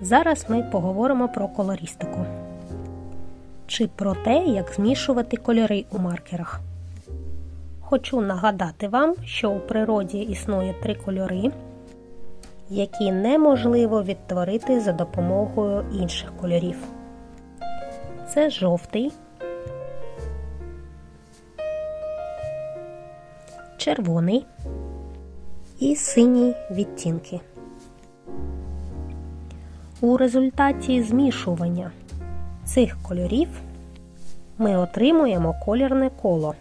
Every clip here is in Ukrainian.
Зараз ми поговоримо про колористику. Чи про те, як змішувати кольори у маркерах. Хочу нагадати вам, що у природі існує три кольори, які неможливо відтворити за допомогою інших кольорів. Це жовтий, червоний і синій відтінки. У результаті змішування цих кольорів ми отримуємо колірне коло.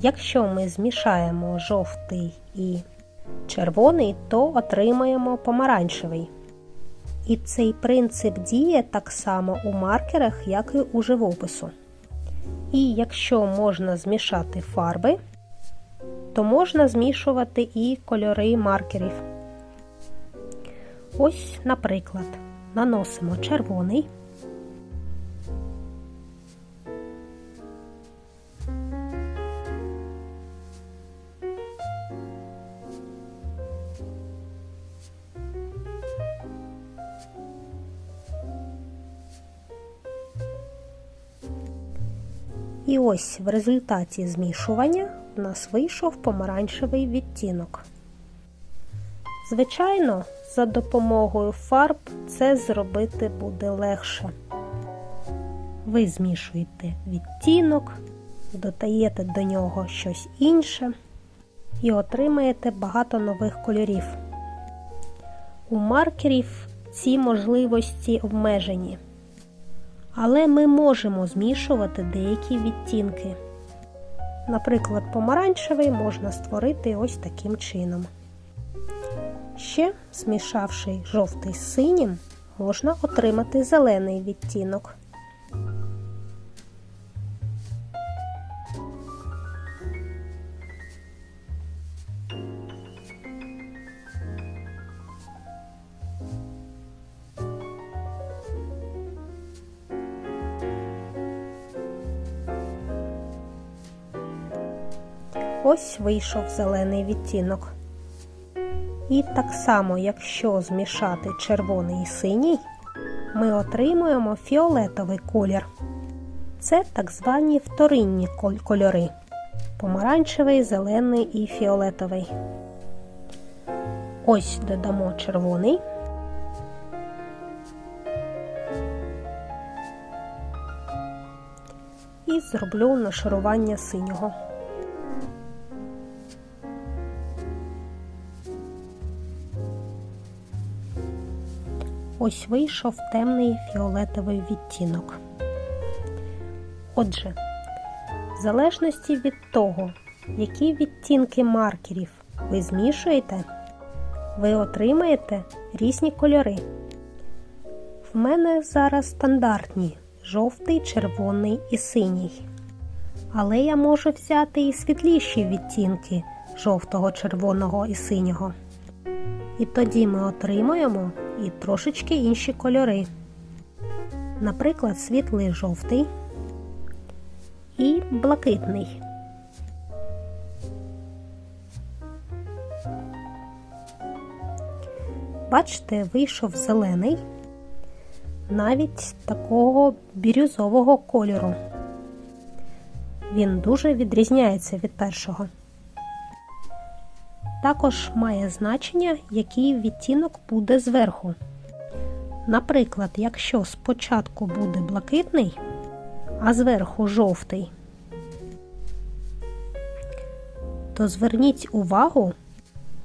Якщо ми змішаємо жовтий і червоний, то отримаємо помаранчевий. І цей принцип діє так само у маркерах, як і у живопису. І якщо можна змішати фарби, то можна змішувати і кольори маркерів. Ось, наприклад, наносимо червоний. І ось в результаті змішування в нас вийшов помаранчевий відтінок. Звичайно, за допомогою фарб це зробити буде легше. Ви змішуєте відтінок, додаєте до нього щось інше і отримаєте багато нових кольорів. У маркерів ці можливості обмежені. Але ми можемо змішувати деякі відтінки. Наприклад, помаранчевий можна створити ось таким чином. Ще, змішавши жовтий з синім, можна отримати зелений відтінок. Ось вийшов зелений відтінок. І так само, якщо змішати червоний і синій, ми отримуємо фіолетовий колір. Це так звані вторинні кольори помаранчевий, зелений і фіолетовий. Ось додамо червоний. І зроблю нашарування синього. Ось вийшов темний фіолетовий відтінок. Отже, в залежності від того, які відтінки маркерів ви змішуєте, ви отримаєте різні кольори. В мене зараз стандартні жовтий, червоний і синій. Але я можу взяти і світліші відтінки жовтого, червоного і синього. І тоді ми отримуємо і трошечки інші кольори. Наприклад, світлий жовтий і блакитний. Бачите, вийшов зелений, навіть такого бірюзового кольору. Він дуже відрізняється від першого. Також має значення, який відтінок буде зверху. Наприклад, якщо спочатку буде блакитний, а зверху жовтий, то зверніть увагу,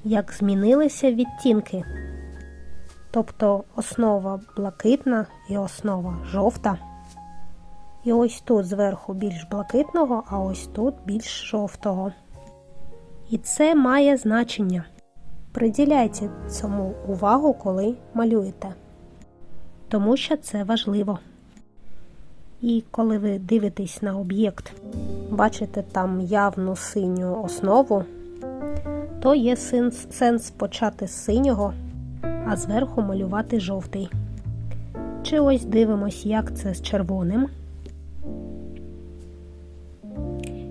як змінилися відтінки. Тобто основа блакитна і основа жовта. І ось тут зверху більш блакитного, а ось тут більш жовтого. І це має значення. Приділяйте цьому увагу, коли малюєте, тому що це важливо. І коли ви дивитесь на об'єкт, бачите там явну синю основу, то є сенс, почати з синього, а зверху малювати жовтий. Чи ось дивимось, як це з червоним.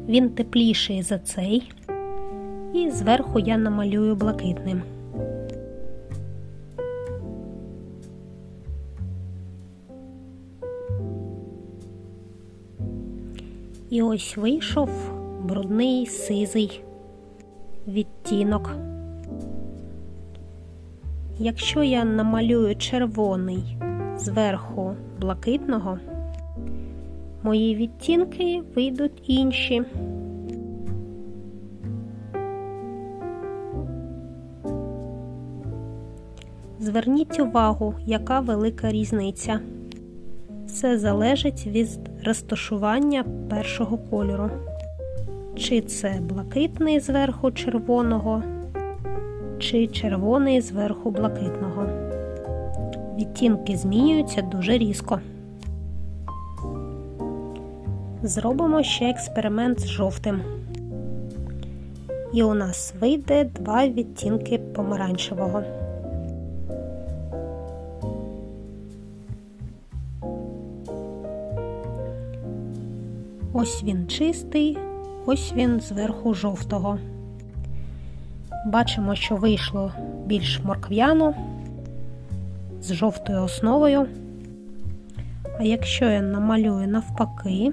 Він тепліший за цей і зверху я намалюю блакитним. І ось вийшов брудний сизий відтінок. Якщо я намалюю червоний зверху блакитного, мої відтінки вийдуть інші. Зверніть увагу, яка велика різниця. Все залежить від розташування першого кольору. Чи це блакитний зверху червоного, чи червоний зверху блакитного. Відтінки змінюються дуже різко. Зробимо ще експеримент з жовтим. І у нас вийде два відтінки помаранчевого. Ось він чистий, ось він зверху жовтого. Бачимо, що вийшло більш моркв'яно з жовтою основою. А якщо я намалюю навпаки,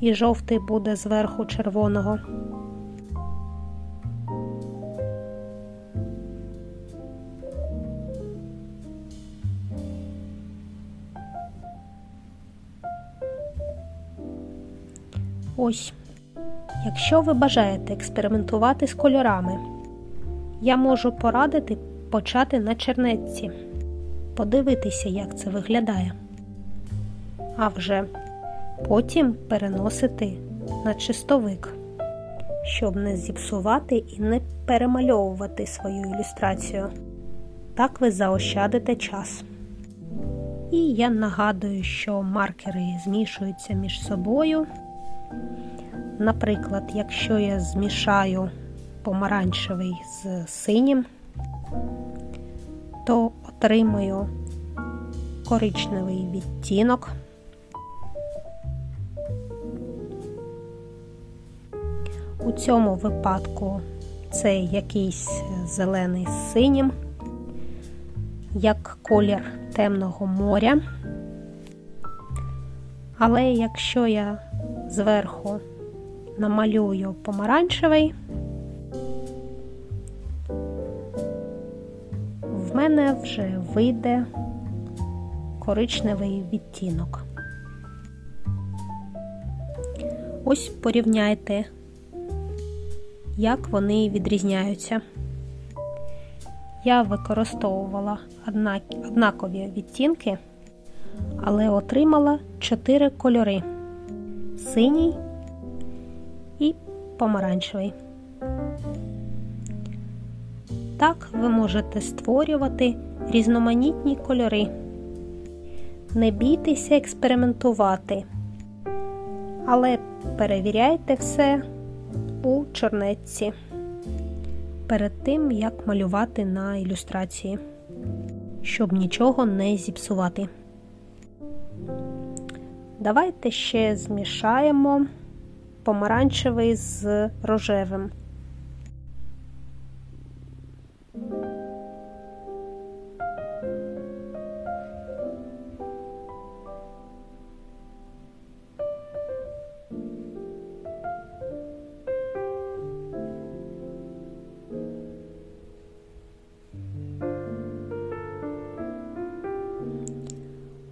і жовтий буде зверху червоного, Ось, якщо ви бажаєте експериментувати з кольорами, я можу порадити почати на чернетці, подивитися, як це виглядає. А вже потім переносити на чистовик, щоб не зіпсувати і не перемальовувати свою ілюстрацію. Так ви заощадите час. І я нагадую, що маркери змішуються між собою. Наприклад, якщо я змішаю помаранчевий з синім, то отримаю коричневий відтінок. У цьому випадку це якийсь зелений з синім, як колір темного моря. Але якщо я зверху намалюю помаранчевий, в мене вже вийде коричневий відтінок. Ось порівняйте, як вони відрізняються. Я використовувала однакові відтінки, але отримала 4 кольори синій і помаранчевий. Так ви можете створювати різноманітні кольори. Не бійтеся експериментувати, але перевіряйте все у чорнетці перед тим, як малювати на ілюстрації, щоб нічого не зіпсувати. Давайте ще змішаємо помаранчевий з рожевим.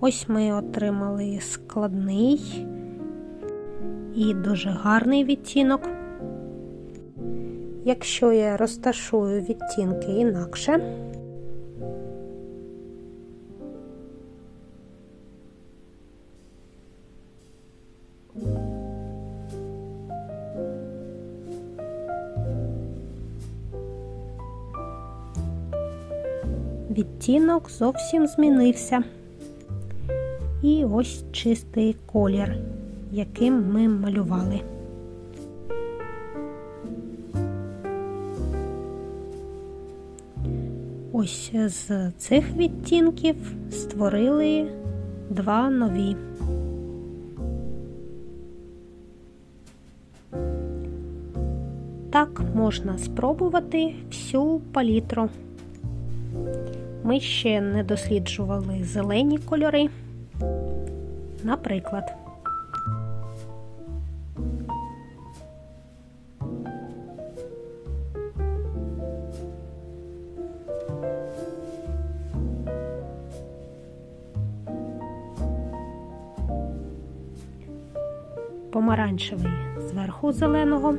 Ось ми отримали складний і дуже гарний відтінок. Якщо я розташую відтінки інакше, відтінок зовсім змінився. І ось чистий колір, яким ми малювали. Ось з цих відтінків створили два нові. Так можна спробувати всю палітру. Ми ще не досліджували зелені кольори наприклад. Помаранчевий зверху зеленого.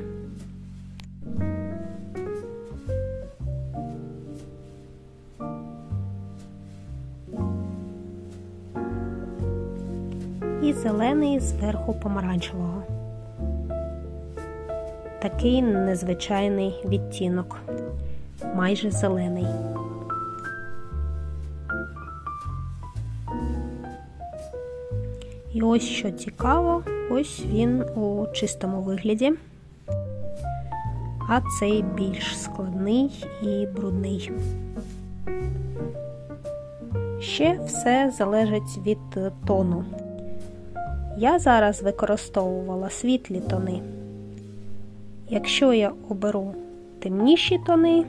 І зелений зверху помаранчевого. Такий незвичайний відтінок, майже зелений. І ось що цікаво, ось він у чистому вигляді, а цей більш складний і брудний. Ще все залежить від тону. Я зараз використовувала світлі тони. Якщо я оберу темніші тони,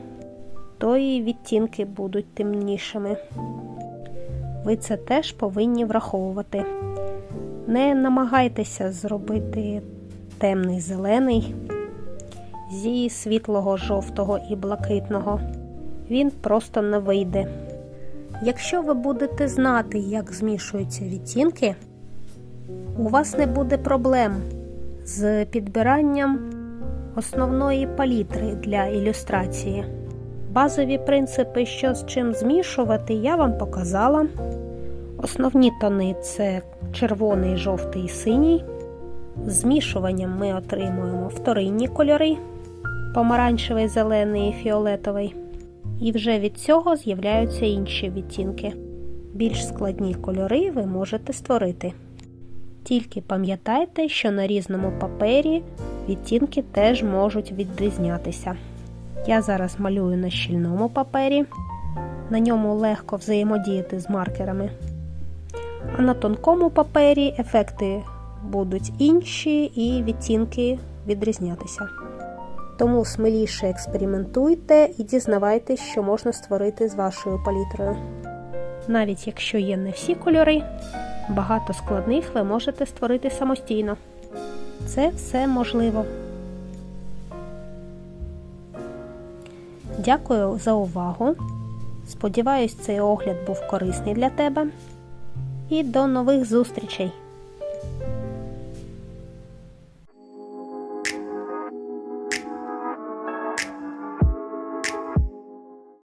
то і відтінки будуть темнішими. Ви це теж повинні враховувати. Не намагайтеся зробити темний зелений зі світлого жовтого і блакитного. Він просто не вийде. Якщо ви будете знати, як змішуються відтінки, у вас не буде проблем з підбиранням основної палітри для ілюстрації. Базові принципи, що з чим змішувати, я вам показала. Основні тони це червоний, жовтий і синій. Змішуванням ми отримуємо вторинні кольори помаранчевий, зелений і фіолетовий. І вже від цього з'являються інші відтінки. Більш складні кольори ви можете створити. Тільки пам'ятайте, що на різному папері відтінки теж можуть відрізнятися. Я зараз малюю на щільному папері, на ньому легко взаємодіяти з маркерами. А на тонкому папері ефекти будуть інші і відтінки відрізнятися. Тому сміліше експериментуйте і дізнавайтесь, що можна створити з вашою палітрою. Навіть якщо є не всі кольори, багато складних ви можете створити самостійно. Це все можливо. Дякую за увагу. Сподіваюсь, цей огляд був корисний для тебе. І до нових зустрічей!